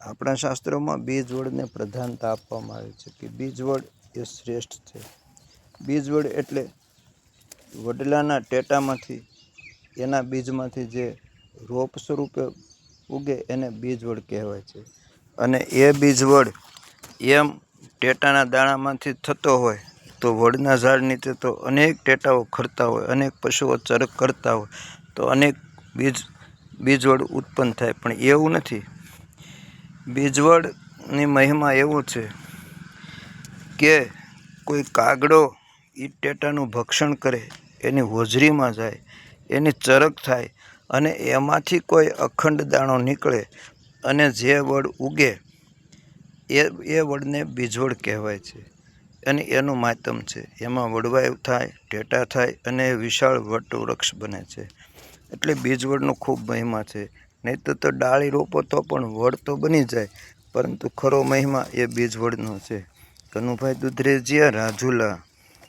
આપણા શાસ્ત્રોમાં બીજવડને પ્રધાનતા આપવામાં આવે છે કે બીજવડ એ શ્રેષ્ઠ છે. બીજવડ એટલે વડલાના ટેટામાંથી, એના બીજમાંથી જે રોપ સ્વરૂપે ઉગે એને બીજવડ કહેવાય છે. અને એ બીજવડ એમ ટેટાના દાણામાંથી થતો હોય તો વડના ઝાડ નીચે તો અનેક ટેટાઓ ખરતા હોય, અનેક પશુઓ ચરક કરતા હોય, તો અનેક બીજ, બીજવડ ઉત્પન્ન થાય. પણ એવું નથી. બીજવડની મહિમા એવું છે કે કોઈ કાગડો ટેટાનું ભક્ષણ કરે, એની હોજરીમાં જાય, એની ચરક થાય અને એમાંથી કોઈ અખંડ દાણો નીકળે અને જે વડ ઉગે, એ એ વડને બીજવડ કહેવાય છે અને એનું માતમ છે. એમાં વડવાઈ થાય, ટેટા થાય અને વિશાળ વટવૃક્ષ બને છે. એટલે બીજવડનો ખૂબ મહિમા છે. નહીં તો તો ડાળી રોપો તો પણ વડ તો બની જાય, પરંતુ ખરો મહિમા એ બીજ વડનો છે. કનુભાઈ દુધરેજીયા રાજુલા